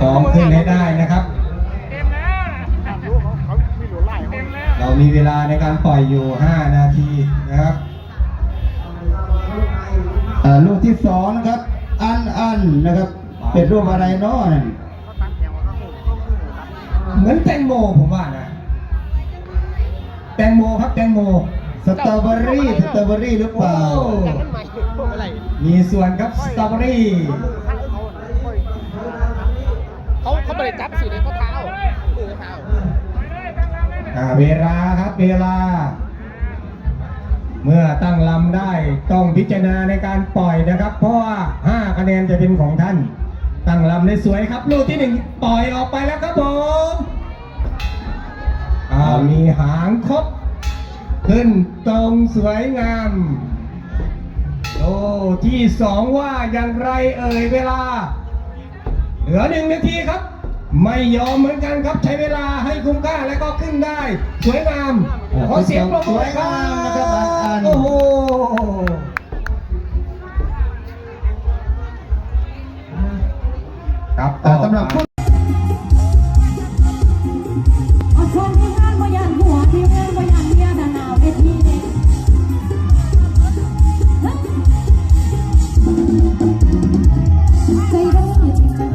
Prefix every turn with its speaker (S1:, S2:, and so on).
S1: ของขึ้นให้ได้นะครับ
S2: เต็มแล้วนะ
S3: รู้เขาเขามีหลวไล่
S2: เต็มแล้ว
S1: เรามีเวลาในการปล่อยอยู่ 5 นาทีนะครับ
S4: อ่าลูกที่สองนะครับ อันอันนะครับ เป็นรูปอะไรเนาะนั่น
S3: เขาตั้งแถวเขาหูเขาหูรับ
S1: เหมือนแตงโมผมว่านะ แตงโมครับแตงโม
S4: สตรอเบอรี่สตรอเบอรี่หรือเปล่า
S1: โอ้
S3: แต่มันใหม่พวกอะไร
S1: มีส่วนครับสตรอเบอรี่
S3: ได้จับสีเลยเขาเท้ามือเท้า
S1: อ่าเวลาครับเวลา เมื่อตั้งลำได้ต้องพิจารณาในการปล่อยนะครับ เพราะว่า 5 คะแนนจะเป็นของท่าน ตั้งลำได้สวยครับ ลูกที่หนึ่งปล่อยออกไปแล้วครับผมอ่ามีหางครบขึ้นตรงสวยงามโอ้ที่สองว่าอย่างไรเอ่ยเวลา เหลือหนึ่งนาทีครับ ไม่ยอมเหมือนกันครับใช้เวลาให้คุ้มค่าและก็ขึ้นได้ สวยงามขอเสียงปรบมือครับโอ้โหครับ
S4: แต่สำหรับผู้ใจร้าย